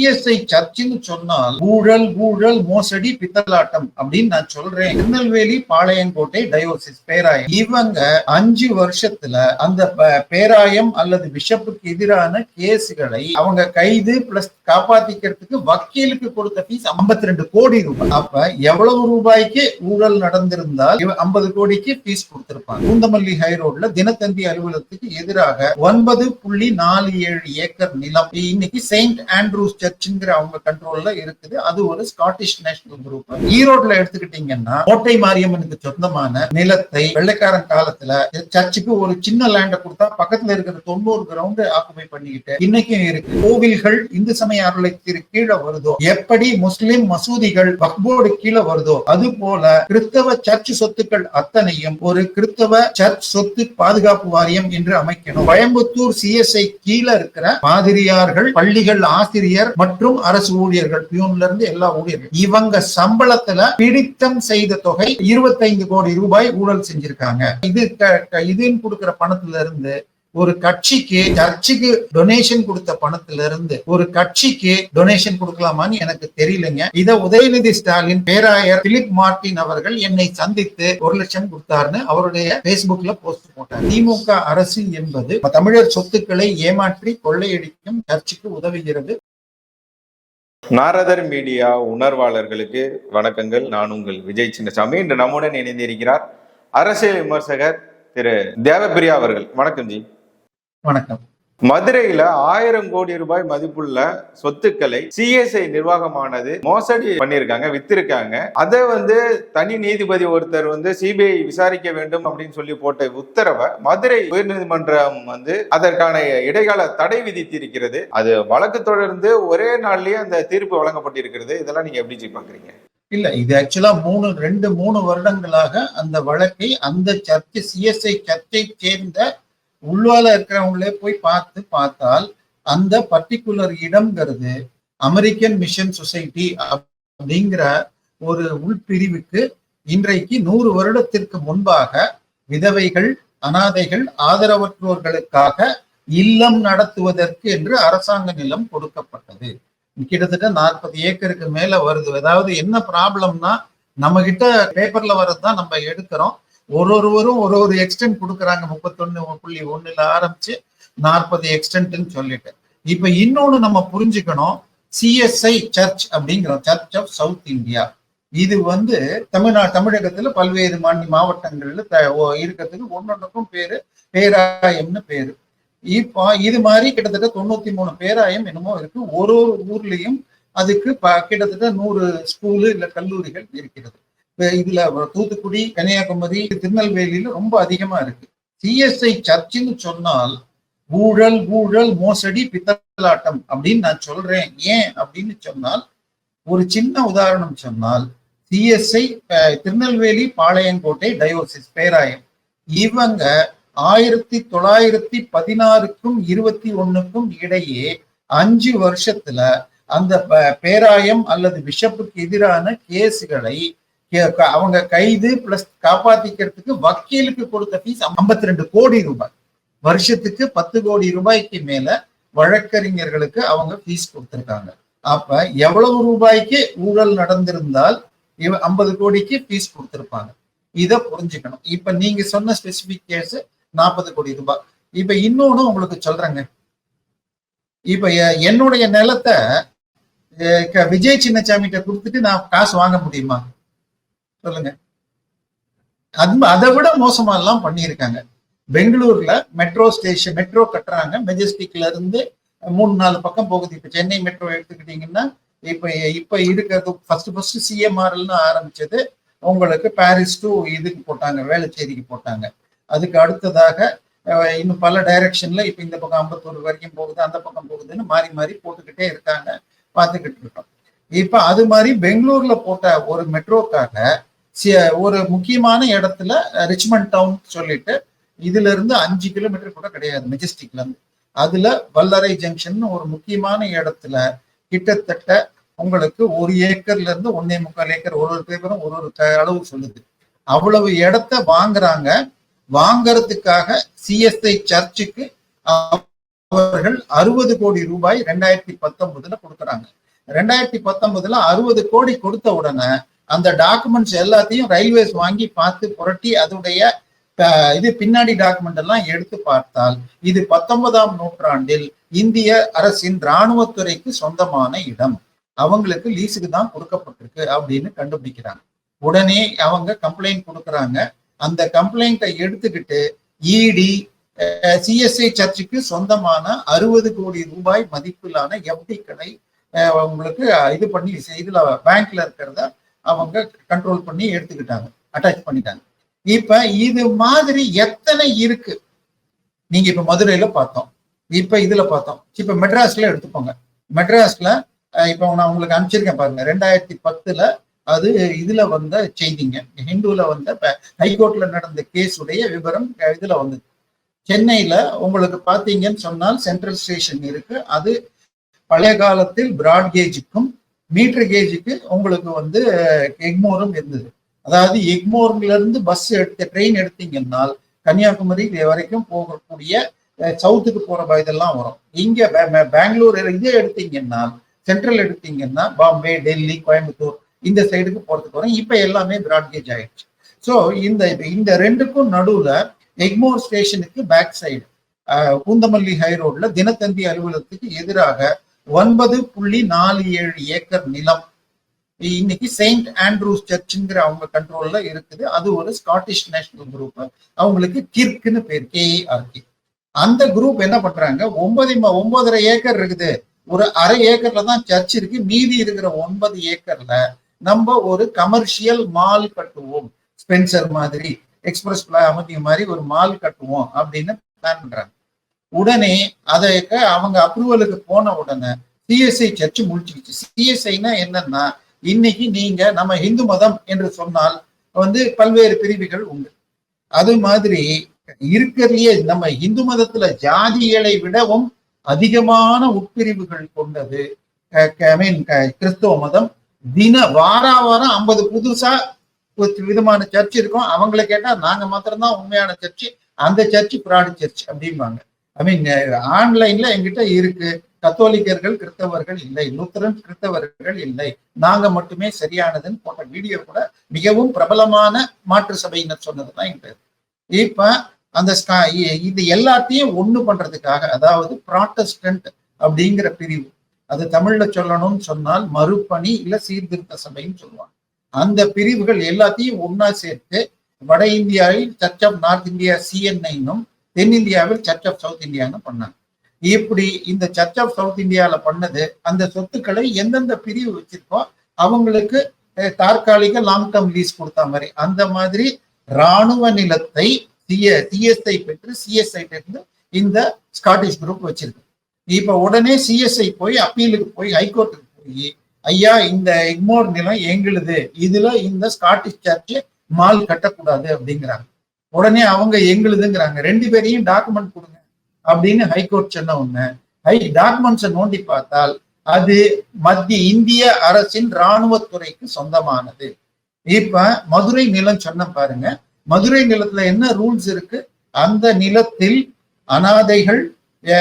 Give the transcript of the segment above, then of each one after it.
CSI சர்ச்சுன்னு சொன்னால் ஊழல் ஊழல் மோசடி பித்தலாட்டம் அப்படின்னு நான் சொல்றேன். திருநெல்வேலி பாளையங்கோட்டை டயோசிஸ் பேராயம். இவங்க அஞ்சு வருஷத்துல அந்த பேராயம் அல்லது பிஷப்புக்கு எதிரான கேஸுகளை அவங்க கைது பிளஸ் காப்பாத்திக்கிறதுக்கு வக்கீலுக்கு கொடுத்த ஃபீஸ் 52 ரெண்டு கோடி ரூபாய். அப்ப எவ்வளவு ரூபாய்க்கு ஊழல் நடந்திருந்தால் ஐம்பது கோடிக்கு ஃபீஸ் கொடுத்திருப்பாங்க. பூந்தமல்லி ஹை ரோட்ல தினத்தந்தி அலுவலகத்துக்கு எதிராக ஒன்பது புள்ளி நாலு ஏழு ஏக்கர் நிலம். இன்னைக்கு செயின்ட் ஆண்ட்ரூஸ் சர்ச்ங்கிற அவங்க கண்ட்ரோல்ல இருக்குது. அது ஒரு ஸ்காட்டிஷ் நேஷனல் குரூப் ஈரோட்ல எடுத்துக்கிட்டீங்கன்னா கோட்டை மாரியம்மனுக்கு சொந்தமான நிலத்தை வெள்ளைக்காரன் காலத்துல சர்ச்சுக்கு ஒரு சின்ன லேண்ட கொடுத்தா பக்கத்துல இருக்கிற தொண்ணூறு கிரவுண்ட் ஆக்குபை பண்ணிக்கிட்டு இன்னைக்கும் இருக்கு. கோவில்கள் இந்து சமய அருளைக்கு கீழே வருதோ எப்படி முஸ்லிம் மசூதிகள் பக்போர்டு கீழே வருதோ அது போல கிறிஸ்தவ சர்ச் சொத்துக்கள் அத்தனையும் ஒரு கிறிஸ்தவ சர்ச் சொத்து பாதுகாப்பு வாரியம் என்று அமைக்கணும். கோயம்புத்தூர் சிஎஸ்ஐ கீழே இருக்கிற பாதிரியார்கள் பள்ளிகள் ஆசிரியர் மற்றும் அரசு ஊழியர்கள் பியூன்ல இருந்து எல்லா ஊழியர்கள். இவங்க சம்பளத்துல பிடித்தம் செய்த தொகை 25 கோடி ரூபாய் ஊழல் செஞ்சிருக்காங்க. இது இதுன்னு கொடுக்கிற பணத்துல இருந்து ஒரு கட்சிக்கு சர்ச்சுக்கு டொனேஷன் கொடுத்த பணத்துல இருந்து ஒரு கட்சிக்கு டொனேஷன் கொடுக்கலாமான்னு எனக்கு தெரியலங்க. இத உதயநிதி ஸ்டாலின் பேராயர் பிலிப் மார்டின் அவர்கள் என்னை சந்தித்து ஒரு லட்சம் கொடுத்தாருன்னு அவருடைய பேஸ்புக்ல போஸ்ட் போட்டார். திமுக அரசு என்பது தமிழர் சொத்துக்களை ஏமாற்றி கொள்ளையடிக்கும் சர்ச்சுக்கு உதவுகிறது. நாரதர் மீடியா உணர்வாளர்களுக்கு வணக்கங்கள். நான் உங்கள் விஜய் சின்னசாமி. இன்று நம்முடன் இணைந்திருக்கிறார் அரசியல் விமர்சகர் திரு தேவப்பிரியா அவர்கள். வணக்கம் ஜி. வணக்கம். மதுரையில ஆயிரம் கோடி ரூபாய் மதிப்புள்ள சொத்துக்களை சிஎஸ்ஐ நிர்வாகமானது மோசடி பண்ணியிருக்காங்க வித்திருக்காங்க. அதை வந்து தனி நீதிபதி ஒருத்தர் வந்து சிபிஐ விசாரிக்க வேண்டும் அப்படின்னு சொல்லி போட்ட உத்தரவை மதுரை உயர்நீதிமன்றம் வந்து அதற்கான இடைக்கால தடை விதித்திருக்கிறது. அது வழக்கு தொடர்ந்து ஒரே நாள்லயே அந்த தீர்ப்பு வழங்கப்பட்டிருக்கிறது. இதெல்லாம் நீங்க எப்படி பாக்குறீங்க? இல்ல இது ஆக்சுவலா மூணு ரெண்டு மூணு வருடங்களாக அந்த வழக்கை அந்த சர்ச்சை சிஎஸ்ஐ சர்ச்சை சேர்ந்த உள்வால இருக்கிறவங்களே போய் பார்த்து பார்த்தால் அந்த பர்டிகுலர் இடம்ங்கிறது அமெரிக்கன் மிஷன் சொசைட்டி அப்படிங்கிற ஒரு உள்பிரிவுக்கு இன்றைக்கு நூறு வருடத்திற்கு முன்பாக விதவைகள் அனாதைகள் ஆதரவற்றோர்களுக்காக இல்லம் நடத்துவதற்கு என்று அரசாங்க நிலம் கொடுக்கப்பட்டது. கிட்டத்தட்ட நாற்பது ஏக்கருக்கு மேல வருது. அதாவது என்ன ப்ராப்ளம்னா நம்ம கிட்ட பேப்பர்ல வர்றதுதான் நம்ம எடுக்கிறோம். ஒரு ஒருவரும் ஒரு ஒரு எக்ஸ்டென்ட் கொடுக்குறாங்க. முப்பத்தொன்னு புள்ளி ஒண்ணுல ஆரம்பிச்சு நாற்பது எக்ஸ்டென்ட்னு சொல்லிட்டு. இப்ப இன்னொன்னு நம்ம புரிஞ்சுக்கணும். சிஎஸ்ஐ சர்ச் அப்படிங்கிறோம் சர்ச் ஆஃப் சவுத் இந்தியா இது வந்து தமிழ்நாடு தமிழகத்துல பல்வேறு மாநில மாவட்டங்கள்ல த- ஓ- இருக்கிறதுக்கு ஒன்னொன்றுக்கும் பேரு பேராயம்னு பேரு. இப்போ இது மாதிரி கிட்டத்தட்ட தொண்ணூத்தி மூணு பேராயம் என்னமோ இருக்கு. ஒரு ஒரு ஊர்லயும் அதுக்கு கிட்டத்தட்ட நூறு ஸ்கூலு இல்ல கல்லூரிகள் இருக்கிறது. இதுல தூத்துக்குடி கன்னியாகுமரி திருநெல்வேலியில ரொம்ப அதிகமா இருக்கு. சிஎஸ்ஐ சர்ச்சுன்னு சொன்னால் ஊழல் ஊழல் மோசடி பித்தலாட்டம் அப்படின்னு நான் சொல்றேன். ஏன் அப்படின்னு சொன்னால் ஒரு சின்ன உதாரணம் சொன்னால் சிஎஸ்ஐ திருநெல்வேலி பாளையங்கோட்டை டயோசிஸ் பேராயம். இவங்க ஆயிரத்தி தொள்ளாயிரத்தி பதினாறுக்கும் இருபத்தி ஒண்ணுக்கும் இடையே அஞ்சு வருஷத்துல அந்த பேராயம் அல்லது பிஷப்புக்கு எதிரான கேஸுகளை அவங்க கைது பிளஸ் காப்பாத்திக்கிறதுக்கு வக்கீலுக்கு கொடுத்த ஃபீஸ் 52 ரெண்டு கோடி ரூபாய். வருஷத்துக்கு பத்து கோடி ரூபாய்க்கு மேல வழக்கறிஞர்களுக்கு அவங்க ஃபீஸ் கொடுத்திருக்காங்க. அப்ப எவ்வளவு ரூபாய்க்கு ஊழல் நடந்திருந்தால் இவ ஐம்பது கோடிக்கு ஃபீஸ் கொடுத்திருப்பாங்க. இதை புரிஞ்சுக்கணும். இப்ப நீங்க சொன்ன ஸ்பெசிபிக் கேஸ் நாற்பது கோடி ரூபாய். இப்ப இன்னொன்னு உங்களுக்கு சொல்றேங்க. இப்ப என்னுடைய நிலத்தை விஜய் க- விஜய் கொடுத்துட்டு நான் காசு வாங்க முடியுமா? சொல்லுங்க. அது அதை விட மோசமா எல்லாம் பண்ணியிருக்காங்க. பெங்களூர்ல மெட்ரோ ஸ்டேஷன் மெட்ரோ கட்டுறாங்க. மெஜஸ்டிக்ல இருந்து மூணு நாலு பக்கம் போகுது. இப்ப சென்னை மெட்ரோ எடுத்துக்கிட்டீங்கன்னா இப்ப இப்ப இருக்கிறது ஃபர்ஸ்ட் ஃபர்ஸ்ட் சிஎம்ஆர்எல்னு ஆரம்பிச்சது. உங்களுக்கு பாரிஸ் டு இதுக்கு போட்டாங்க வேளச்சேரிக்கு போட்டாங்க. அதுக்கு அடுத்ததாக இன்னும் பல டைரக்ஷன்ல இப்ப இந்த பக்கம் அம்பத்தூர் வரைக்கும் போகுது அந்த பக்கம் போகுதுன்னு மாறி மாறி போட்டுக்கிட்டே இருக்காங்க. பார்த்துக்கிட்டு இருக்கோம். இப்ப அது மாதிரி பெங்களூர்ல போட்ட ஒரு மெட்ரோக்காக ஒரு முக்கியமான இடத்துல ரிச்மண்ட் டவுன் சொல்லிட்டு இதுல இருந்து அஞ்சு கிலோமீட்டர் கூட கிடையாது மெஜஸ்டிக்ல இருந்து அதுல வல்லரை ஜங்ஷன் ஒரு முக்கியமான இடத்துல கிட்டத்தட்ட உங்களுக்கு ஒரு ஏக்கர்ல இருந்து ஒன்னே முக்கால் ஏக்கர் ஒரு ஒரு பேப்பரும் ஒரு ஒரு அளவு சொல்லுது. அவ்வளவு இடத்த வாங்குறாங்க. வாங்கறதுக்காக சிஎஸ்ஐ சர்ச்சுக்கு அவர்கள் அறுபது கோடி ரூபாய் ரெண்டாயிரத்தி பத்தொன்பதுல கொடுக்குறாங்க. ரெண்டாயிரத்தி பத்தொன்பதுல அறுபது கோடி கொடுத்த உடனே அந்த டாக்குமெண்ட்ஸ் எல்லாத்தையும் ரயில்வேஸ் வாங்கி பார்த்து புரட்டி அதோடைய இது பின்னாடி டாக்குமெண்ட் எல்லாம் எடுத்து பார்த்தால் இது பத்தொன்பதாம் நூற்றாண்டில் இந்திய அரசின் இராணுவத்துறைக்கு சொந்தமான இடம். அவங்களுக்கு லீஸுக்கு தான் கொடுக்கப்பட்டிருக்கு அப்படின்னு கண்டுபிடிக்கிறாங்க. உடனே அவங்க கம்ப்ளைண்ட் கொடுக்குறாங்க. அந்த கம்ப்ளைண்ட்டை எடுத்துக்கிட்டு இடி சிஎஸ்ஐ சர்ச்சுக்கு சொந்தமான அறுபது கோடி ரூபாய் மதிப்பிலான எஃப்டிக்களை உங்களுக்கு இது பண்ணி இதுல பேங்க்ல இருக்கிறத அவங்க கண்ட்ரோல் பண்ணி எடுத்துக்கிட்டாங்க அட்டாச் பண்ணிட்டாங்க. இப்ப இது மாதிரி எத்தனை இருக்கு? நீங்க இப்ப மதுரையில பார்த்தோம். இப்ப இதுல பார்த்தோம். இப்ப மெட்ராஸ்ல எடுத்துக்கோங்க. மெட்ராஸ்ல இப்ப நான் உங்களுக்கு அனுப்பிச்சிருக்கேன் பாருங்க. ரெண்டாயிரத்தி பத்துல அது இதுல வந்த செய்திங்க. ஹிந்துல வந்த ஹைகோர்ட்ல நடந்த கேஸ் உடைய விவரம் இதுல வந்தது. சென்னையில உங்களுக்கு பாத்தீங்கன்னு சொன்னால் சென்ட்ரல் ஸ்டேஷன் இருக்கு. அது பழைய காலத்தில் பிராட்கேஜுக்கும் மீட்டர் கேஜுக்கு உங்களுக்கு வந்து எக்மோரும் இருந்தது. அதாவது எக்மோர்ல இருந்து பஸ் எடுத்த ட்ரெயின் எடுத்தீங்கன்னா கன்னியாகுமரி வரைக்கும் போகக்கூடிய சவுத்துக்கு போற இதெல்லாம் வரும். இங்க பெங்களூர் இதே எடுத்தீங்கன்னா சென்ட்ரல் எடுத்தீங்கன்னா பாம்பே டெல்லி கோயம்புத்தூர் இந்த சைடுக்கு போறதுக்கு வரும். இப்ப எல்லாமே பிராட்கேஜ் ஆயிடுச்சு. ஸோ இந்த இந்த ரெண்டுக்கும் நடுவுல எக்மோர் ஸ்டேஷனுக்கு பேக் சைடு குந்தமல்லி ஹை ரோட்ல தினத்தந்தி அலுவலகத்துக்கு எதிராக ஒன்பது புள்ளி நாலு ஏழு ஏக்கர் நிலம். இன்னைக்கு செயின்ட் ஆண்ட்ரூஸ் சர்ச்சுங்கிற அவங்க கண்ட்ரோல்ல இருக்குது. அது ஒரு ஸ்காட்டிஷ் நேஷனல் குரூப் அவங்களுக்கு கிர்க்குன்னு பேர் கேஆர்கே அந்த குரூப் என்ன பண்றாங்க? ஒன்பது ஒன்பதரை ஏக்கர் இருக்குது. ஒரு அரை ஏக்கர்ல தான் சர்ச் இருக்கு. மீதி இருக்கிற ஒன்பது ஏக்கர்ல நம்ம ஒரு கமர்ஷியல் மால் கட்டுவோம். ஸ்பென்சர் மாதிரி எக்ஸ்பிரஸ் அமைதி மாதிரி ஒரு மால் கட்டுவோம் அப்படின்னு பிளான் பண்றாங்க. உடனே அதை அவங்க அப்ரூவலுக்கு போன உடனே சிஎஸ்ஐ சர்ச் முடிச்சுக்கிச்சு. சிஎஸ்ஐனா என்னன்னா இன்னைக்கு நீங்க நம்ம இந்து மதம் என்று சொன்னால் வந்து பல்வேறு பிரிவுகள் உண்டு. அது மாதிரி இருக்கிறதுலயே நம்ம இந்து மதத்துல ஜாதிகளை விடவும் அதிகமான உட்பிரிவுகள் கொண்டது ஐ மீன் கிறிஸ்தவ மதம். தின வாரா வாரம் ஐம்பது புதுசா ஒரு விதமான சர்ச் இருக்கும். அவங்கள கேட்டா நாங்க மாத்திரம்தான் உண்மையான சர்ச்சு அந்த சர்ச் பிராடு சர்ச் அப்படிம்பாங்க. ஐ மீன் ஆன்லைன்ல எங்கிட்ட இருக்கு. கத்தோலிக்கர்கள் கிறிஸ்தவர்கள் இல்லை. லூத்தரன் கிறிஸ்தவர்கள் இல்லை. நாங்க மட்டுமே சரியானதுன்னு போட்ட வீடியோ கூட மிகவும் பிரபலமான மாற்று சபையினர் சொன்னதுதான் என்கிட்ட இப்ப அந்த இ- இது எல்லாத்தையும் ஒண்ணு பண்றதுக்காக அதாவது ப்ராட்டஸ்டன்ட் அப்படிங்கிற பிரிவு அது தமிழ்ல சொல்லணும்னு சொன்னால் மறுபணி இல்ல சீர்திருத்த சபைன்னு சொல்லுவாங்க. அந்த பிரிவுகள் எல்லாத்தையும் ஒன்னா சேர்த்து வட இந்தியாவில் சர்ச் ஆஃப் நார்த் இந்தியா சிஎன்ஐனும் தென்னிந்தியாவில் சர்ச் ஆஃப் சவுத் இந்தியான்னு பண்ணாங்க. இப்படி இந்த சர்ச் ஆஃப் சவுத் இந்தியாவில் பண்ணது அந்த சொத்துக்களை எந்தெந்த பிரிவு வச்சிருக்கோ அவங்களுக்கு தற்காலிக லாங் டேர்ம் லீஸ் கொடுத்த மாதிரி. அந்த மாதிரி ராணுவ நிலத்தை சிஎஸ்ஐ பெற்று சிஎஸ்ஐ இருந்து இந்த ஸ்காட்டிஷ் குரூப் வச்சிருக்கு. இப்ப உடனே சிஎஸ்ஐ போய் அப்பீலுக்கு போய் ஹைகோர்ட்டுக்கு போய் ஐயா இந்த எக்மோர் நிலம் எங்களுது. இதுல இந்த ஸ்காட்டிஷ் சர்ச்சு மால் கட்டக்கூடாது அப்படிங்கிறாங்க. உடனே அவங்க எங்களுதுங்கிறாங்க. ரெண்டு பேரையும் டாக்குமெண்ட் கொடுங்க அப்படின்னு ஹைகோர்ட் சொன்ன உடனே ஹை டாக்குமெண்ட்ஸை நோண்டி பார்த்தால் அது மத்திய இந்திய அரசின் இராணுவத்துறைக்கு சொந்தமானது. இப்ப மதுரை நிலம் சொன்ன பாருங்க. மதுரை நிலத்துல என்ன ரூல்ஸ் இருக்கு? அந்த நிலத்தில் அனாதைகள்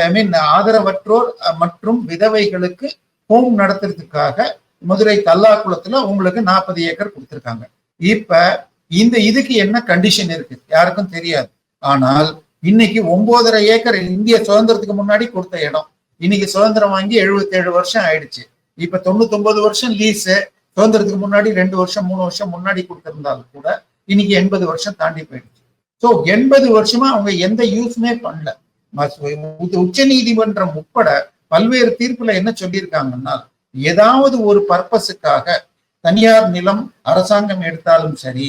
ஐ மீன் ஆதரவற்றோர் மற்றும் விதவைகளுக்கு ஹோம் நடத்துறதுக்காக மதுரை தல்லாக்குளத்துல உங்களுக்கு நாற்பது ஏக்கர் கொடுத்துருக்காங்க. இப்ப இந்த இதுக்கு என்ன கண்டிஷன் இருக்கு? யாருக்கும் தெரியாது. ஆனால் இன்னைக்கு ஒன்பதரை ஏக்கர் இந்திய சுதந்திரத்துக்கு முன்னாடி கொடுத்த இடம். இன்னைக்கு சுதந்திரம் வாங்கி 77 வருஷம் ஆயிடுச்சு. இப்ப தொண்ணூத்தி வருஷம் லீஸ் சுதந்திரத்துக்கு முன்னாடி ரெண்டு வருஷம் மூணு வருஷம் முன்னாடி கொடுத்திருந்தாலும் கூட இன்னைக்கு எண்பது வருஷம் தாண்டி போயிடுச்சு. சோ எண்பது வருஷமா அவங்க எந்த யூஸ்மே பண்ணல. உச்ச நீதிமன்றம் உட்பட பல்வேறு தீர்ப்புல என்ன சொல்லியிருக்காங்கன்னா ஏதாவது ஒரு பர்பஸுக்காக தனியார் நிலம் அரசாங்கம் எடுத்தாலும் சரி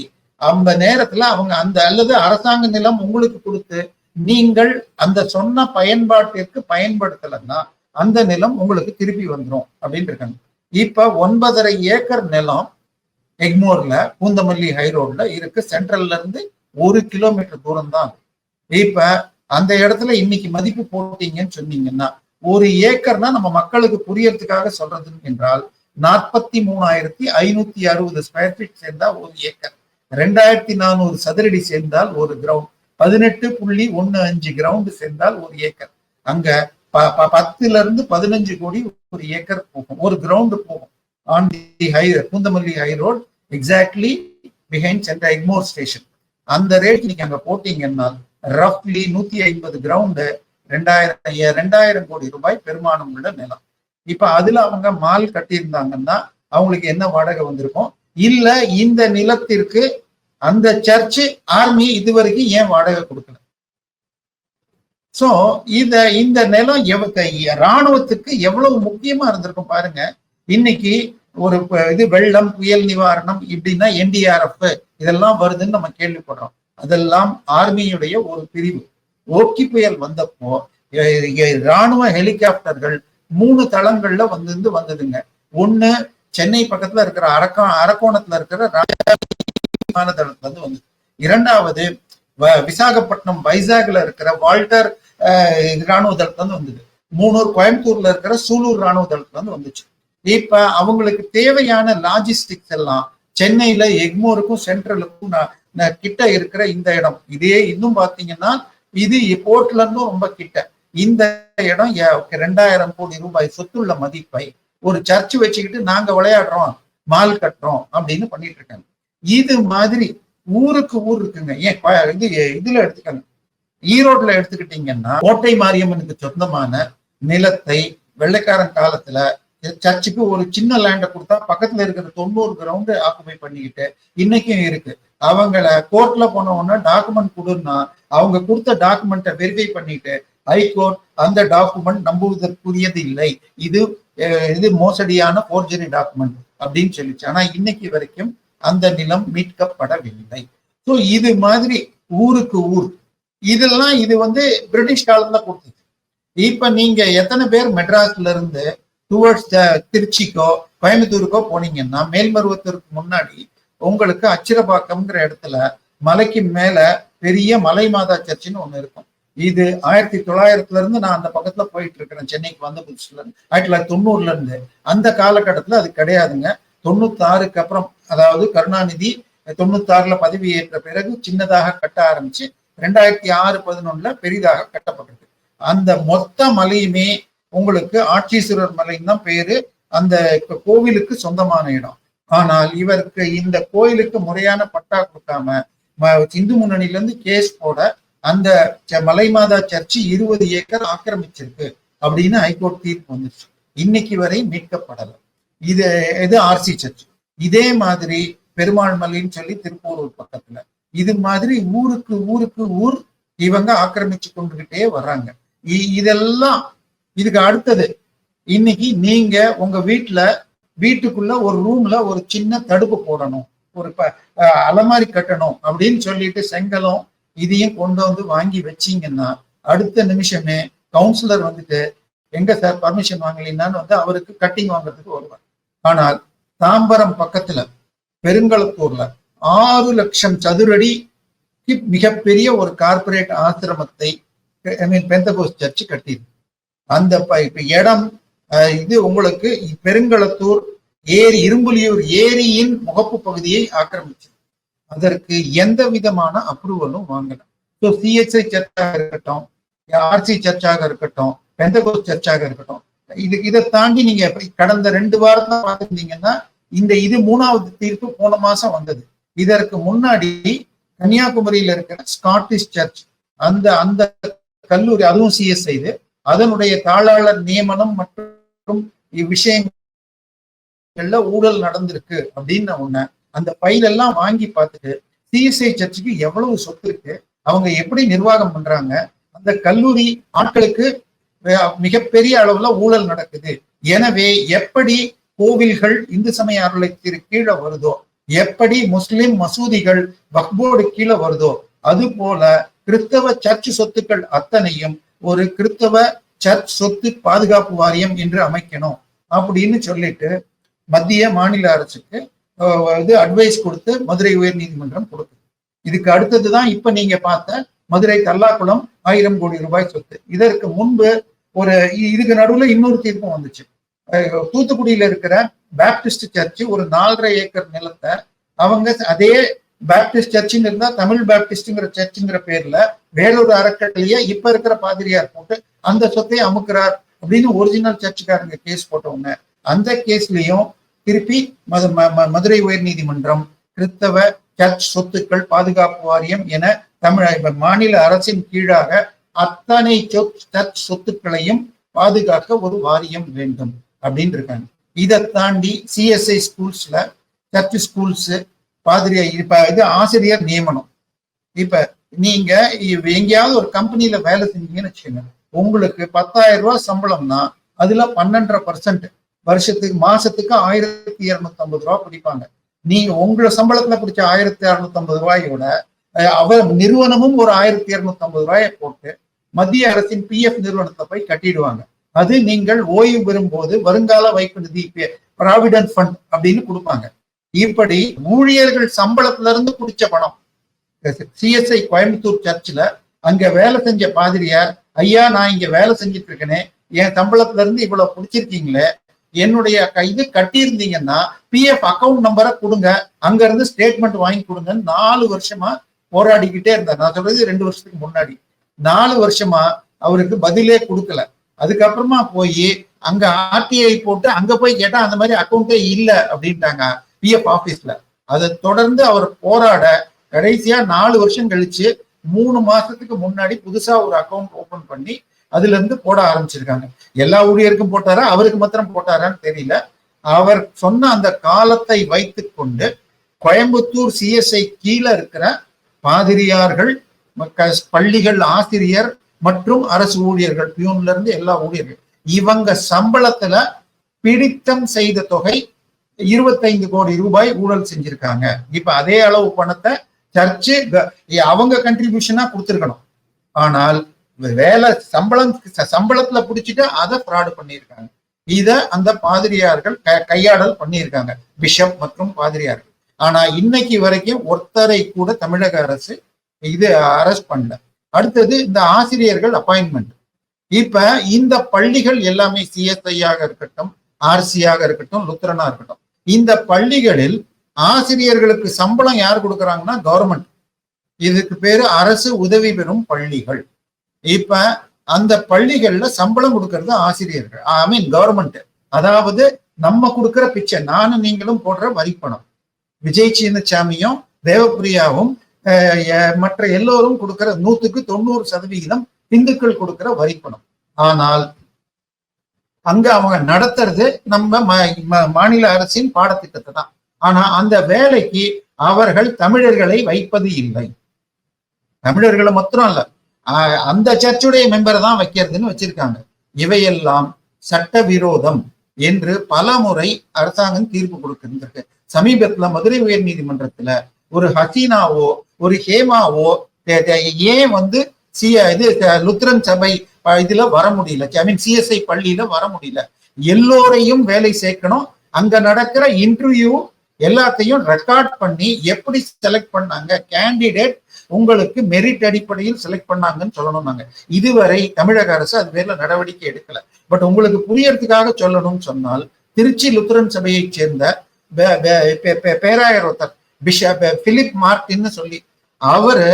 அந்த நேரத்துல அவங்க அந்த அல்லது அரசாங்க நிலம் உங்களுக்கு கொடுத்து நீங்கள் அந்த சொன்ன பயன்பாட்டிற்கு பயன்படுத்தலைன்னா அந்த நிலம் உங்களுக்கு திருப்பி வந்துரும் அப்படின்னு இருக்காங்க. இப்ப ஒன்பதரை ஏக்கர் நிலம் எக்மோர்ல பூந்தமல்லி ஹைரோட்ல இருக்கு. சென்ட்ரல்ல இருந்து ஒரு கிலோமீட்டர் தூரம் தான். இப்ப அந்த இடத்துல இன்னைக்கு மதிப்பு போட்டீங்கன்னு சொன்னீங்கன்னா ஒரு ஏக்கர்னா நம்ம மக்களுக்கு புரியறதுக்காக சொல்றது என்றால் நாற்பத்தி மூணாயிரத்தி ஐநூத்தி அறுபது ஸ்கொயர் ஃபீட் சேர்ந்தா ஒரு ஏக்கர். ரெண்டாயிரத்தி நானூறு சதுரடி சேர்ந்தால் ஒரு கிரவுண்ட் பதினெட்டு புள்ளி ஒன்னு அஞ்சு கிரவுண்ட் சேர்ந்தால் ஒரு ஏக்கர். அங்க ப- ப- பத்துல இருந்து பதினஞ்சு கோடி ஒரு ஏக்கர் போகும். ஒரு கிரவுண்ட் போகும். On the high Poonamallee high road exactly behind central Egmore station அந்த ரேட் நீங்க அங்க போட்டீங்கன்னா ரஃப்லி நூத்தி ஐம்பது கிரவுண்டு ரெண்டாயிரம் ரெண்டாயிரம் கோடி ரூபாய் பெருமானம் உள்ள நிலம். இப்ப அதுல அவங்க மால் கட்டியிருந்தாங்கன்னா அவங்களுக்கு என்ன வாடகை வந்திருக்கும்? இல்ல இந்த நிலத்திற்கு அந்த சர்ச் ஆர்மி இதுவரைக்கும் ஏன் வாடகை கொடுக்கல? சோ இத இந்த நிலம் ராணுவத்துக்கு எவ்வளவு முக்கியமா இருந்திருக்கும் பாருங்க. இன்னைக்கு ஒரு இது வெள்ளம் புயல் நிவாரணம் இப்படின்னா என்டிஆர்எஃப் இதெல்லாம் வருதுன்னு நம்ம கேள்விப்படுறோம். அதெல்லாம் ஆர்மியுடைய ஒரு பிரிவு. ஓக்கி புயல் வந்தப்போ ராணுவ ஹெலிகாப்டர்கள் மூணு தளங்கள்ல வந்து வந்ததுங்க. ஒன்னு சென்னை பக்கத்துல இருக்கிற அரக்கோ அரக்கோணத்துல இருக்கிற ராஜா இருந்து வந்தது இரண்டாவது வ- விசாகப்பட்டினம் வைசாக்ல இருக்கிற வால்டர் அஹ், ராணுவ தளத்துல இருந்து வந்தது. மூணூர் கோயம்புத்தூர்ல இருக்கிற சூலூர் ராணுவ தளத்துல இருந்து வந்துச்சு. இப்ப அவங்களுக்கு தேவையான லாஜிஸ்டிக்ஸ் எல்லாம் சென்னையில எக்மோருக்கும் சென்ட்ரலுக்கும் கிட்ட இருக்கிற இந்த இடம். இதே இன்னும் பாத்தீங்கன்னா இது போர்ட்ல இருந்தும் ரொம்ப கிட்ட. இந்த இடம் ரெண்டாயிரம் கோடி ரூபாய் சொத்துள்ள மதிப்பை ஒரு சர்ச் வச்சுக்கிட்டு நாங்க விளையாடுறோம் மால் கட்டுறோம் அப்படின்னு பண்ணிட்டு இருக்காங்க. இது மாதிரி ஊருக்கு ஊர் இருக்குங்க. ஏன் இது இதுல எடுத்துக்கங்க. ஈரோட்ல எடுத்துக்கிட்டீங்கன்னா கோட்டை மாரியம்மனுக்கு சொந்தமான நிலத்தை வெள்ளைக்காரன் காலத்துல சர்ச்சுக்கு ஒரு சின்ன லேண்டை கொடுத்தா பக்கத்துல இருக்கிற தொண்ணூறு கிரவுண்டு ஆக்குபை பண்ணிக்கிட்டு இன்னைக்கும் இருக்கு. அவங்கள கோர்ட்ல போன உடனே டாக்குமெண்ட் கொடுன்னா அவங்க கொடுத்த டாக்குமெண்ட்டை வெரிஃபை பண்ணிட்டு ஐகோன் அந்த டாக்குமெண்ட் நம்புவதற்குரியது இல்லை இது இது மோசடியான போர்ஜரி டாக்குமெண்ட் அப்படின்னு சொல்லிச்சு. ஆனா இன்னைக்கு வரைக்கும் அந்த நிலம் மீட்கப்படவில்லை. ஸோ இது மாதிரி ஊருக்கு ஊர். இதெல்லாம் இது வந்து பிரிட்டிஷ் காலத்துல கொடுத்தது. இப்ப நீங்க எத்தனை பேர் மெட்ராஸ்ல இருந்து டுவர்ட்ஸ் திருச்சிக்கோ கோயம்புத்தூருக்கோ போனீங்கன்னா மேல்மருவத்தூருக்கு முன்னாடி உங்களுக்கு அச்சிரபாக்கம்ங்கிற இடத்துல மலைக்கு மேல பெரிய மலை மாதா சர்ச்சுன்னு ஒண்ணு இருக்கும். இது ஆயிரத்தி தொள்ளாயிரத்துல இருந்து நான் அந்த பக்கத்துல போயிட்டு இருக்கிறேன். சென்னைக்கு வந்த புதுசுல இருந்து. ஆயிரத்தி தொள்ளாயிரத்தி தொண்ணூறுல இருந்து. அந்த காலகட்டத்துல அது கிடையாதுங்க. தொண்ணூத்தி ஆறுக்கு அப்புறம் அதாவது கருணாநிதி தொண்ணூத்தி ஆறுல பதவி ஏற்ற பிறகு சின்னதாக கட்ட ஆரம்பிச்சு ரெண்டாயிரத்தி ஆறு பதினொன்னுல பெரிதாக கட்டப்பட்டிருக்கு அந்த மொத்த மலையுமே உங்களுக்கு ஆட்சீஸ்வரர் மலைன்னு தான் பேரு. அந்த கோவிலுக்கு சொந்தமான இடம். ஆனால் இவருக்கு இந்த கோயிலுக்கு முறையான பட்டா கொடுக்காம இந்து முன்னணியில இருந்து கேஸ் போட அந்த ச- மலைமாதா சர்ச்சு இருபது ஏக்கர் ஆக்கிரமிச்சிருக்கு அப்படின்னு ஹைகோர்ட் தீர்ப்பு வந்துச்சு. இன்னைக்கு வரை மீட்கப்படலை. இது இது ஆர்சி சர்ச் இதே மாதிரி பெருமாள் மலைன்னு சொல்லி திருப்பூரூர் பக்கத்துல. இது மாதிரி ஊருக்கு ஊருக்கு ஊர் இவங்க ஆக்கிரமிச்சு கொண்டுகிட்டே வர்றாங்க. இ- இதெல்லாம் இதுக்கு அடுத்தது. இன்னைக்கு நீங்க உங்க வீட்டுல வீட்டுக்குள்ள ஒரு ரூம்ல ஒரு சின்ன தடுப்பு போடணும். ஒரு அலமாரி கட்டணும் அப்படின்னு சொல்லிட்டு செங்கலும் இதையும் கொண்டு வந்து வாங்கி வச்சீங்கன்னா அடுத்த நிமிஷமே கவுன்சிலர் வந்துட்டு எங்க சார் பர்மிஷன் வாங்கலீங்கன்னு வந்து அவருக்கு கட்டிங் வாங்குறதுக்கு வருவார். ஆனால் தாம்பரம் பக்கத்துல பெருங்களத்தூர்ல ஆறு லட்சம் சதுரடி மிகப்பெரிய ஒரு கார்ப்பரேட் ஆசிரமத்தை ஐ மீன் பெந்தகோஸ் சர்ச் கட்டிது அந்த ப- இப்ப இடம் அஹ், இது உங்களுக்கு பெருங்களத்தூர் ஏரி இரும்புலியூர் ஏரியின் முகப்பு பகுதியை ஆக்கிரமிச்சது அதற்கு எந்த விதமான அப்ரூவலும் வாங்கல. ஸோ சிஎஸ்ஐ சர்ச்சாக இருக்கட்டும் ஆர்சி சர்ச்சாக இருக்கட்டும் பெந்தகோஸ் சர்ச்சாக இருக்கட்டும் இது இதை தாண்டி நீங்க கடந்த ரெண்டு வாரத்துல பார்த்துருந்தீங்கன்னா இந்த இது மூணாவது தீர்ப்பு போன மாசம் வந்தது. இதற்கு முன்னாடி கன்னியாகுமரியில இருக்கிற ஸ்காட்டிஷ் சர்ச் அந்த அந்த கல்லூரி அதுவும் சிஎஸ்ஐ இது அதனுடைய தாளாளர் நியமனம் மற்றும் இவ்விஷயங்கள்ல ஊழல் நடந்திருக்கு அப்படின்னு ஒண்ணு அந்த ஃபைல் எல்லாம் வாங்கி பார்த்துட்டு சிஎஸ்ஐ சர்ச்சுக்கு எவ்வளவு சொத்து இருக்கு அவங்க எப்படி நிர்வாகம் பண்றாங்க அந்த கல்லூரி ஆட்களுக்கு மிகப்பெரிய அளவுல ஊழல் நடக்குது. எனவே எப்படி கோவில்கள் இந்து சமய அறநிலையத்திற்கு கீழே வருதோ எப்படி முஸ்லிம் மசூதிகள் வக்போர்டு கீழே வருதோ அது போல கிறிஸ்தவ சர்ச் சொத்துக்கள் அத்தனையும் ஒரு கிறிஸ்தவ சர்ச் சொத்து பாதுகாப்பு வாரியம் என்று அமைக்கணும் அப்படின்னு சொல்லிட்டு மத்திய மாநில அரசுக்கு இது அட்வைஸ் கொடுத்து மதுரை உயர் நீதிமன்றம் கொடுக்குது. இதுக்கு அடுத்ததுதான் இப்ப நீங்க பார்த்த மதுரை தல்லாக்குளம் ஆயிரம் கோடி ரூபாய் சொத்து. இதற்கு முன்பு ஒரு இதுக்கு நடுவுல இன்னொரு தீர்ப்பும் வந்துச்சு. தூத்துக்குடியில இருக்கிற பேப்டிஸ்ட் சர்ச்சு ஒரு நாலரை ஏக்கர் நிலத்தை அவங்க அதே பேப்டிஸ்ட் சர்ச்சுன்னு இருந்தா தமிழ் பேப்டிஸ்ட்ங்கிற சர்ச்சுங்கிற பேர்ல வேறொரு அறக்கட்டளைய இப்ப இருக்கிற பாதிரியார் போட்டு அந்த சொத்தை அமுக்குறார் அப்படின்னு ஒரிஜினல் சர்ச்சுக்காரங்க கேஸ் போட்டவங்க அந்த கேஸ்லயும் திருப்பி மது- ம- ம- மதுரை உயர்நீதிமன்றம் கிறிஸ்தவ சர்ச் சொத்துக்கள் பாதுகாப்பு வாரியம் என தமிழ் மாநில அரசின் கீழாக அத்தனை சொத்- சர்ச் சொத்துக்களையும் பாதுகாக்க ஒரு வாரியம் வேண்டும் அப்படின்னு இருக்காங்க இதை தாண்டி சிஎஸ்ஐ ஸ்கூல்ஸ்ல சர்ச் ஸ்கூல்ஸ் பாதிரியா இப்ப இது ஆசிரியர் நியமனம். இப்ப நீங்க எங்கேயாவது ஒரு கம்பெனில வேலை செஞ்சீங்கன்னு வச்சுக்கோங்க. உங்களுக்கு பத்தாயிரம் ரூபாய் சம்பளம்னா அதுல பன்னெண்டரை பர்சன்ட் வருஷத்துக்கு மாசத்துக்கு ஆயிரத்தி இருநூத்தி ஐம்பது ரூபாய் பிடிப்பாங்க. நீங்க உங்களோட சம்பளத்துல பிடிச்ச ஆயிரத்தி அறுநூத்தி ஐம்பது ரூபாயோட அஹ், அவர் நிறுவனமும் ஒரு ஆயிரத்தி இருநூத்தி ஐம்பது ரூபாயை போட்டு மத்திய அரசின் பிஎஃப் நிறுவனத்தை போய் கட்டிடுவாங்க. அது நீங்கள் ஓய்வு பெறும்போது வருங்கால வைப்பு நிதி ப்ராவிடன்ட் ஃபண்ட் அப்படின்னு கொடுப்பாங்க. இப்படி ஊழியர்கள் சம்பளத்துல இருந்து பிடிச்ச பணம். சிஎஸ்ஐ கோயம்புத்தூர் சர்ச்சில் அங்க வேலை செஞ்ச பாதிரியார் ஐயா நான் இங்க வேலை செஞ்சுட்டு இருக்கேனே என் சம்பளத்துல இருந்து இவ்வளவு பிடிச்சிருக்கீங்களே என்னுடைய கைது இது கட்டியிருந்தீங்கன்னா பிஎஃப் அக்கவுண்ட் நம்பரை கொடுங்க. அங்க இருந்து ஸ்டேட்மெண்ட் வாங்கி கொடுங்கன்னு நாலு வருஷமா போராடிக்கிட்டே இருந்தார். நான் சொல்றது ரெண்டு வருஷத்துக்கு முன்னாடி. நாலு வருஷமா அவருக்கு பதிலே கொடுக்கல. அதுக்கப்புறமா போய் அங்க ஆர்டிஐ போட்டு அங்க போய் கேட்டா அந்த மாதிரி அக்கௌண்ட்டே இல்லை அப்படின்ட்டாங்க பிஎஃப் ஆபீஸ்ல அதை தொடர்ந்து அவர் போராட கடைசியா நாலு வருஷம் கழிச்சு மூணு மாசத்துக்கு முன்னாடி புதுசா ஒரு அக்கௌண்ட் ஓபன் பண்ணி அதுல இருந்து போட ஆரம்பிச்சிருக்காங்க. எல்லா ஊழியருக்கும் போட்டாரா? அவருக்கு மாத்திரம் போட்டாரான்னு தெரியல. அவர் சொன்ன அந்த காலத்தை வைத்து கொண்டு கோயம்புத்தூர் சிஎஸ்ஐ கீழே இருக்கிற பாதிரியார்கள் மக்க- பள்ளிகள் ஆசிரியர் மற்றும் அரசு ஊழியர்கள் பியூன்ல இருந்து எல்லா ஊழியர்கள் இவங்க சம்பளத்துல பிடித்தம் செய்த தொகை இருபத்தைந்து கோடி ரூபாய் ஊழல் செஞ்சிருக்காங்க. இப்ப அதே அளவு பணத்தை சர்ச்சு அவங்க கண்ட்ரிபியூஷனா கொடுத்துருக்கணும். ஆனால் வேலை சம்பளம் சம்பளத்துல பிடிச்சிட்டு அதை ஃப்ராடு பண்ணியிருக்காங்க. இத அந்த பாதிரியார்கள் க- கையாடல் பண்ணியிருக்காங்க. பிஷப் மற்றும் பாதிரியார்கள். ஆனா இன்னைக்கு வரைக்கும் ஒருத்தரை கூட தமிழக அரசு இது அரெஸ்ட் பண்ணல. அடுத்தது இந்த ஆசிரியர்கள் அப்பாயின்மெண்ட் இப்ப இந்த பள்ளிகள் எல்லாமே சிஎஸ்ஐயாக இருக்கட்டும் ஆர்சியாக இருக்கட்டும் லுத்ரனா இருக்கட்டும். இந்த பள்ளிகளில் ஆசிரியர்களுக்கு சம்பளம் யார் கொடுக்குறாங்கன்னா கவர்மெண்ட் இதுக்கு பேரு அரசு உதவி பெறும் பள்ளிகள். இப்ப அந்த பள்ளிகள்ல சம்பளம் கொடுக்கறது ஆசிரியர்கள். ஐ மீன் கவர்மெண்ட் அதாவது நம்ம கொடுக்கிற பிச்சை நானும் நீங்களும் போடுற வரிப்பணம். விஜய் சின்னசாமியும் தேவப்பிரியாவும் மற்ற எல்லோரும் கொடுக்கிற நூத்துக்கு தொண்ணூறு சதவிகிதம் இந்துக்கள் கொடுக்கிற வரிப்பணம். ஆனால் அங்க அவங்க நடத்துறது நம்ம ம- மாநில அரசின் பாடத்திட்டத்தை தான். ஆனா அந்த வேலைக்கு அவர்கள் தமிழர்களை வைப்பது இல்லை. தமிழர்களை மாத்திரம் இல்லை அந்த சர்ச்சுடைய மெம்பரை தான் வைக்கிறதுன்னு வச்சிருக்காங்க. இவையெல்லாம் சட்ட விரோதம் என்று பல முறை அரசாங்கம் தீர்ப்பு கொடுக்கின்றது சமீபத்துல மதுரை உயர் நீதிமன்றத்துல ஒரு ஹசீனாவோ ஒரு ஹேமாவோ ஏன் வந்து சி இது லுத்ரன் சபை இதுல வர முடியல. ஐ மீன் சிஎஸ்ஐ பள்ளியில வர முடியல. எல்லோரையும் வேலை சேர்க்கணும். அங்க நடக்கிற இன்டர்வியூ எல்லாத்தையும் ரெக்கார்ட் பண்ணி எப்படி செலக்ட் பண்ணாங்க? கேண்டிடேட் உங்களுக்கு மெரிட் அடிப்படையில் செலக்ட் பண்ணாங்கன்னு சொல்லணும் நாங்க இதுவரை தமிழக அரசு அது பேர்ல நடவடிக்கை எடுக்கல. பட் உங்களுக்கு புரியறதுக்காக சொல்லணும்னு சொன்னால் திருச்சி லுத்ரன் சபையைச் சேர்ந்த பே- பேராயர் ஒருத்தர் பிஷப் பிலிப் மார்டின்னு சொல்லி அவரு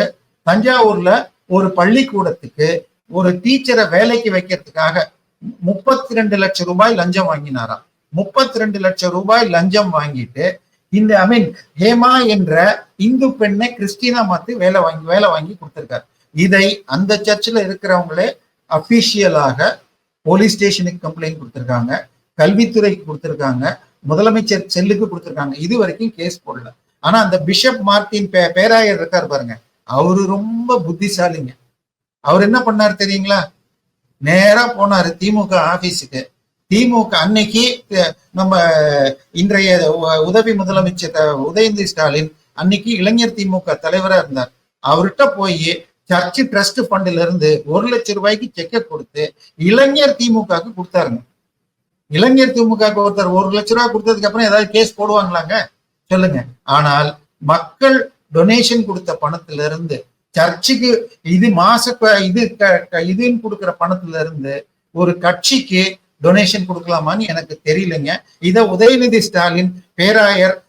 தஞ்சாவூர்ல ஒரு பள்ளிக்கூடத்துக்கு ஒரு டீச்சரை வேலைக்கு வைக்கிறதுக்காக முப்பத்தி ரெண்டு லட்சம் ரூபாய் லஞ்சம் வாங்கினாராம். முப்பத்தி ரெண்டு லட்சம் ரூபாய் லஞ்சம் வாங்கிட்டு இந்த ஐ மீன் ஹேமா என்ற இந்து பெண்ணை கிறிஸ்டினா மாத்தி வேலை வாங்கி வேலை வாங்கி கொடுத்திருக்காரு. இதை அந்த சர்ச்சில் இருக்கிறவங்களே அபிஷியலாக போலீஸ் ஸ்டேஷனுக்கு கம்ப்ளைண்ட் கொடுத்துருக்காங்க. கல்வித்துறைக்கு கொடுத்துருக்காங்க. முதலமைச்சர் செல்லுக்கு கொடுத்துருக்காங்க. இது வரைக்கும் கேஸ் போடல. ஆனா அந்த பிஷப் மார்டின் பே- பேராயர் இருக்கார் பாருங்க. அவரு ரொம்ப புத்திசாலிங்க. அவர் என்ன பண்ணாரு தெரியுங்களா? நேரா போனாரு திமுக ஆபீஸுக்கு. திமுக அன்னைக்கு நம்ம இன்றைய உ- உதவி முதலமைச்சர் த- உதயநிதி ஸ்டாலின் அன்னைக்கு இளைஞர் திமுக தலைவரா இருந்தார். அவர்கிட்ட போய் சர்ச்சு ட்ரஸ்ட் ஃபண்ட்ல இருந்து ஒரு லட்சம் ரூபாய்க்கு செக்கை கொடுத்து இளைஞர் திமுகக்கு கொடுத்தாருங்க. இளைஞர் திமுக ஒருத்தர் ஒரு லட்ச ரூபாய் கொடுத்ததுக்கு அப்புறம் ஏதாவது கேஸ் போடுவாங்களாங்க? சொல்லுங்க. ஆனால் மக்கள் டொனேஷன் கொடுத்த பணத்துல இருந்து சர்ச்சுக்கு இது மாச இது க- இதுன்னு கொடுக்குற பணத்துல இருந்து ஒரு கட்சிக்கு டொனேஷன் கொடுக்கலாமான்னு எனக்கு தெரியலைங்க. இதை உதயநிதி ஸ்டாலின் பேராயர்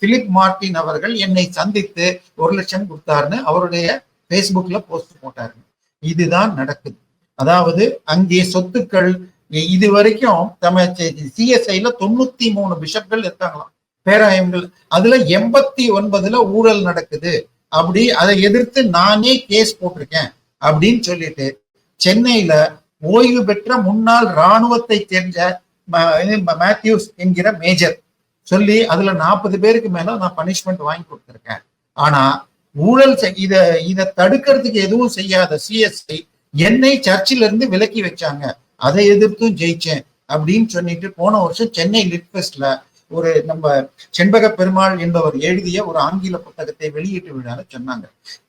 பிலிப் மார்டின் அவர்கள் என்னை சந்தித்து ஒரு லட்சம் கொடுத்தாருன்னு அவருடைய பேஸ்புக்ல போஸ்ட் போட்டாருங்க. இதுதான் நடக்குது. அதாவது அங்கே சொத்துக்கள் இ- இது வரைக்கும் நம்ம சிஎஸ்ஐல தொண்ணூத்தி மூணு பிஷப்கள் இருக்காங்களாம். பேராயங்கள். அதுல எண்பத்தி ஒன்பதுல ஊழல் நடக்குது. அப்படி அதை எதிர்த்து நானே கேஸ் போட்டிருக்கேன் அப்படின்னு சொல்லிட்டு சென்னையில ஓய்வு பெற்ற முன்னாள் ராணுவத்தை சேர்ந்த ம- இது மேத்யூஸ் என்கிற மேஜர் சொல்லி அதுல நாற்பது பேருக்கு மேல நான் பனிஷ்மெண்ட் வாங்கி கொடுத்துருக்கேன். ஆனா ஊழல் செய்- இத இதை தடுக்கிறதுக்கு எதுவும் செய்யாத சிஎஸ்ஐ என்னை சர்ச்சில் இருந்து விலக்கி வச்சாங்க. அதை எதிர்த்தும் ஜெயிச்சேன் அப்படின்னு சொல்லிட்டு போன வருஷம் சென்னை லிட்ஃபெஸ்ட்ல ஒரு நம்ம செண்பக பெருமாள் என்பவர் எழுதிய ஒரு ஆங்கில புத்தகத்தை வெளியிட்டு விழால சொன்னாங்க.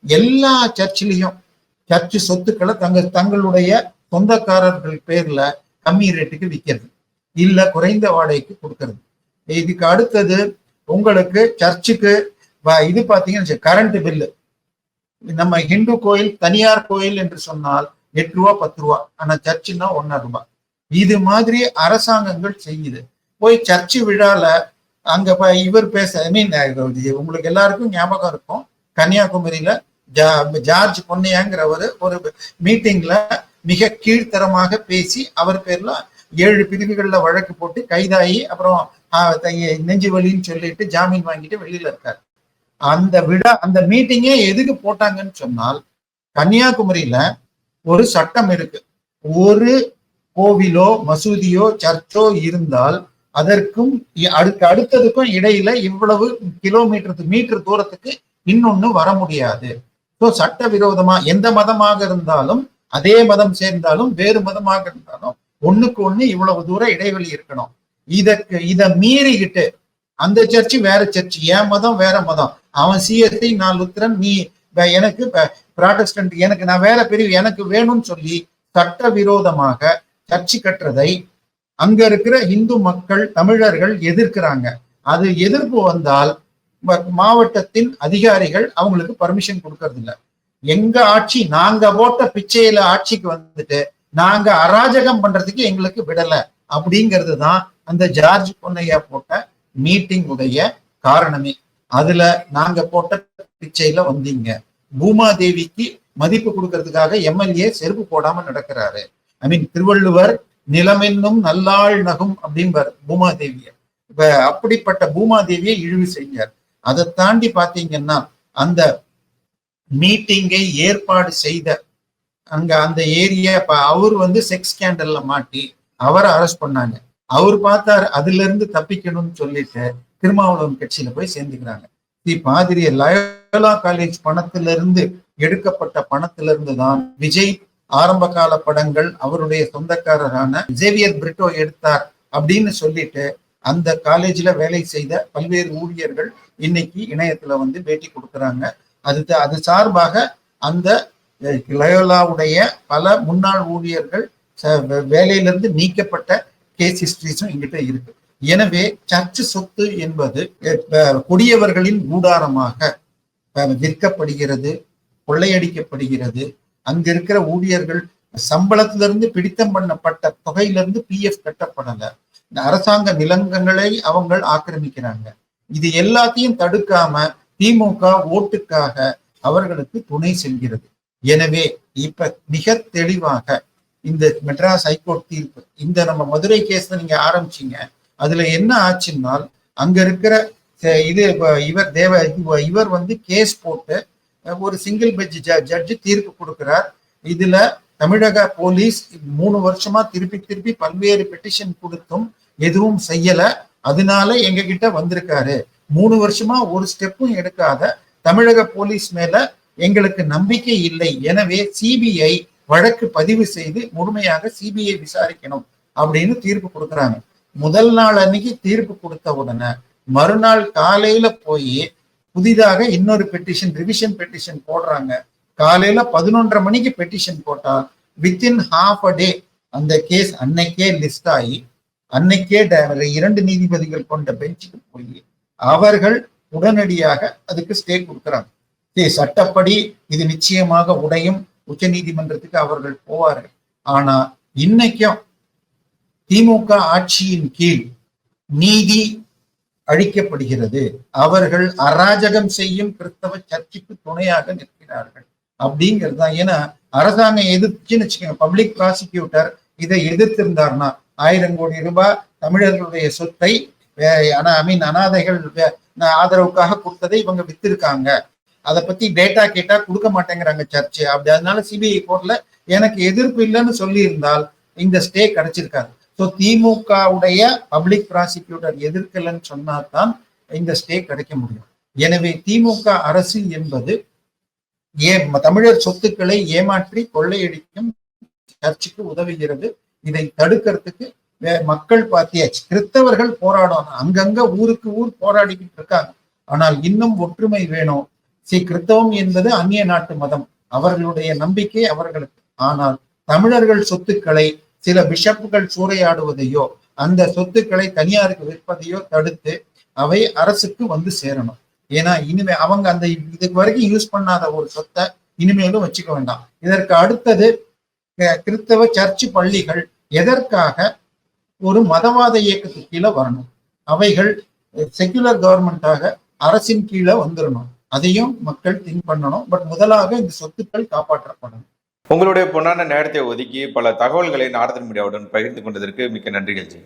எல்லா சர்ச்சிலையும் சர்ச்சு சொத்துக்களை தங்க தங்களுடைய சொந்தக்காரர்கள் பேர்ல கம்மி ரேட்டுக்கு விற்கிறது இல்ல குறைந்த வாடகைக்கு கொடுக்கறது. இதுக்கு அடுத்தது உங்களுக்கு சர்ச்சுக்கு இது பாத்தீங்கன்னா கரண்ட் பில்லு நம்ம ஹிந்து கோயில் தனியார் கோயில் என்று சொன்னால் எட்டு ரூபா பத்து ரூபா. ஆனா சர்ச்சுன்னா ஒன்னா ரூபா இது மாதிரி அரசாங்கங்கள் செய்யுது. போய் சர்ச்சு விழால அங்க போய் இவர் பேச ஐ மீன் உங்களுக்கு எல்லாருக்கும் ஞாபகம் இருக்கும். கன்னியாகுமரியில ஜா- ஜார்ஜ் பொன்னையாங்கிறவர் ஒரு மீட்டிங்ல மிக கீழ்த்தரமாக பேசி அவர் பேர்ல ஏழு பிரிவுகள்ல வழக்கு போட்டு கைதாகி அப்புறம் ஆஹ், நெஞ்சு வலின்னு சொல்லிட்டு ஜாமீன் வாங்கிட்டு வெளியில இருக்காரு. அந்த விழா அந்த மீட்டிங்கே எதுக்கு போட்டாங்கன்னு சொன்னால் கன்னியாகுமரியில ஒரு சட்டம் இருக்கு. ஒரு கோவிலோ மசூதியோ சர்ச்சோ இருந்தால் அதற்கும் அடுத்த அடுக்கு அடுத்ததுக்கும் இடையில இவ்வளவு கிலோமீட்டர் மீட்டர் தூரத்துக்கு இன்னொன்னு வர முடியாது. ஸோ சட்ட விரோதமா எந்த மதமாக இருந்தாலும் அதே மதம் சேர்ந்தாலும் வேறு மதமாக இருந்தாலும் ஒண்ணுக்கு ஒண்ணு இவ்வளவு தூரம் இடைவெளி இருக்கணும். இதற்கு இதை மீறிக்கிட்டு அந்த சர்ச்சு வேற சர்ச்சு என் மதம் வேற மதம். அவன் சிஎஸ்ஐ நான் லுத்திரன் நீ எனக்கு ப்ராடஸ்டன்ட் எனக்கு நான் வேற பிரிவு எனக்கு வேணும்னு சொல்லி சட்ட விரோதமாக சர்ச்சு கட்டுறதை அங்க இருக்கிற இந்து மக்கள் தமிழர்கள் எதிர்க்கிறாங்க. அது எதிர்ப்பு வந்தால் மாவட்டத்தின் அதிகாரிகள் அவங்களுக்கு பர்மிஷன் கொடுக்கறதில்லை. எங்க ஆட்சி நாங்க போட்ட பிச்சையில ஆட்சிக்கு வந்துட்டு நாங்க அராஜகம் பண்றதுக்கு எங்களுக்கு விடல. அப்படிங்கிறது தான் அந்த ஜார்ஜ் பொன்னையா போட்ட மீட்டிங் உடைய காரணமே. அதுல நாங்க போட்ட பிச்சையில வந்தீங்க. பூமாதேவிக்கு மதிப்பு கொடுக்கறதுக்காக எம்எல்ஏ செருப்பு போடாம நடக்கிறாரு. ஐ மீன் திருவள்ளுவர் நிலமென்னும் நல்லாள் நகும் அப்படிம்பார் பூமாதேவிய. இப்ப அப்படிப்பட்ட பூமாதேவியை இழிவு செய்யார் அதை தாண்டி பாத்தீங்கன்னா அந்த மீட்டிங்கை ஏற்பாடு செய்த அங்க அந்த ஏரியா அவர் வந்து செக்ஸ் ஸ்கேண்டல்ல மாட்டி அவரை அரெஸ்ட் பண்ணாங்க. அவர் பார்த்தாரு அதுல இருந்து தப்பிக்கணும்னு சொல்லிட்டு திருமாவளவன் கட்சியில போய் சேர்ந்துக்கிறாங்க. தி மாதிரி லயோலா காலேஜ் பணத்திலிருந்து எடுக்கப்பட்ட பணத்திலிருந்து தான் விஜய் ஆரம்ப கால படங்கள் அவருடைய சொந்தக்காரரான ஜேவியர் பிரிட்டோ எடுத்தார் அப்படின்னு சொல்லிட்டு அந்த காலேஜ்ல வேலை செய்த பல்வேறு ஊழியர்கள் இன்னைக்கு இணையத்துல வந்து பேட்டி கொடுக்குறாங்க. அது அது சார்பாக அந்த லயோலாவுடைய பல முன்னாள் ஊழியர்கள் வேலையிலிருந்து நீக்கப்பட்ட கேஸ் ஹிஸ்டரிஸும் எங்கிட்ட இருக்கு. எனவே சர்ச்சு சொத்து என்பது கொடியவர்களின் கூடாரமாக விற்கப்படுகிறது கொள்ளையடிக்கப்படுகிறது. அங்க இருக்கிற ஊழியர்கள் சம்பளத்திலிருந்து பிடித்தம் பண்ணப்பட்ட தொகையிலிருந்து பிஎஃப் கட்டப்படல. இந்த அரசாங்க நிலங்களை அவங்க ஆக்கிரமிக்கிறாங்க. இது எல்லாத்தையும் தடுக்காம திமுக ஓட்டுக்காக அவர்களுக்கு துணை செல்கிறது. எனவே இப்ப மிக தெளிவாக இந்த மெட்ராஸ் ஹைகோர்ட் தீர்ப்பு இந்த நம்ம மதுரை கேஸ் நீங்க ஆரம்பிச்சீங்க. அதுல என்ன ஆச்சுன்னால் அங்க இருக்கிற இது இவர் தேவ இவர் வந்து கேஸ் போட்டு ஒரு சிங்கிள் பெஞ்ச் ஜட்ஜு தீர்ப்பு கொடுக்கிறார். இதுல தமிழக போலீஸ் மூணு வருஷமா திருப்பி திருப்பி பல்வேறு பெட்டிஷன் கொடுத்தும் எதுவும் செய்யல. அதனால எங்க கிட்ட வந்திருக்காரு. மூணு வருஷமா ஒரு ஸ்டெப்பும் எடுக்காத தமிழக போலீஸ் மேல எங்களுக்கு நம்பிக்கை இல்லை. எனவே சிபிஐ வழக்கு பதிவு செய்து முழுமையாக சிபிஐ விசாரிக்கணும் அப்படின்னு தீர்ப்பு கொடுக்குறாங்க. முதல் நாள் அன்னைக்கு தீர்ப்பு கொடுத்த உடனே மறுநாள் காலையில போய் புதிதாக இன்னொரு பெட்டிஷன் ரிவிஷன் பெட்டிஷன் போடுறாங்க. காலையில பதினொன்றரை மணிக்கு பெட்டிஷன் போட்டா வித்தின் ஹாஃப் அ டே அந்த கேஸ் அன்னைக்கே லிஸ்ட் ஆகி அன்னைக்கே இரண்டு நீதிபதிகள் கொண்ட பெஞ்சுக்கு போய் அவர்கள் உடனடியாக அதுக்கு ஸ்டே கொடுக்குறாங்க. சரி, சட்டப்படி இது நிச்சயமாக உடையும். உச்ச நீதிமன்றத்துக்கு அவர்கள் போவார்கள். ஆனா இன்னைக்கும் திமுக ஆட்சியின் கீழ் நீதி அழிக்கப்படுகிறது. அவர்கள் அராஜகம் செய்யும் கிறிஸ்தவ சர்ச்சுக்கு துணையாக நிற்கிறார்கள். அப்படிங்கிறது தான். ஏன்னா அரசாங்கம் எதிர்த்துன்னு வச்சுக்கோங்க. பப்ளிக் ப்ராசிக்யூட்டர் இதை எதிர்த்திருந்தார்னா ஆயிரம் கோடி ரூபாய் தமிழர்களுடைய சொத்தை ஐ மீன் அனாதைகள் வே- ஆதரவுக்காக கொடுத்ததை இவங்க வித்திருக்காங்க. அதை பத்தி டேட்டா கேட்டா கொடுக்க மாட்டேங்கிறாங்க சர்ச்சு அப்படி அதனால சிபிஐ கோர்ட்ல எனக்கு எதிர்ப்பு இல்லைன்னு சொல்லியிருந்தால் இந்த ஸ்டே கிடைச்சிருக்காது. ஸோ திமுகவுடைய பப்ளிக் ப்ராசிக்யூட்டர் எதிர்க்கலன்னு சொன்னாதான் இந்த ஸ்டே கிடைக்க முடியும். எனவே திமுக அரசு என்பது ஏ தமிழர் சொத்துக்களை ஏமாற்றி கொள்ளையடிக்கும் சர்ச்சுக்கு உதவுகிறது. இதை தடுக்கிறதுக்கு மக்கள் பார்த்தியாச்சு கிறிஸ்தவர்கள் போராடணும் அங்கங்க ஊருக்கு ஊர் போராடிக்கிட்டு இருக்காங்க. ஆனால் இன்னும் ஒற்றுமை வேணும். சி கிறிஸ்தவம் என்பது அந்நிய நாட்டு மதம். அவர்களுடைய நம்பிக்கை அவர்களுக்கு. ஆனால் தமிழர்கள் சொத்துக்களை சில பிஷப்புகள் சூறையாடுவதையோ அந்த சொத்துக்களை தனியாருக்கு விற்பதையோ தடுத்து அவை அரசுக்கு வந்து சேரணும். ஏன்னா இனிமே அவங்க அந்த இதுக்கு வரைக்கும் யூஸ் பண்ணாத ஒரு சொத்தை இனிமேலும் வச்சுக்க வேண்டாம். இதற்கு அடுத்தது அஹ், கிறிஸ்தவ சர்ச்சு பள்ளிகள் எதற்காக ஒரு மதவாத இயக்கத்துக்கு கீழே வரணும். அவைகள் செக்குலர் கவர்மெண்டாக அரசின் கீழே வந்துடணும் அதையும் மக்கள் திங்க் பண்ணணும். பட் முதலாக இந்த சொத்துக்கள் காப்பாற்றப்படணும். உங்களுடைய பொன்னான நேரத்தை ஒதுக்கி பல தகவல்களை நாரதன் மீடியாவுடன் பகிர்ந்து கொண்டதற்கு மிக்க நன்றிகள் ஜி.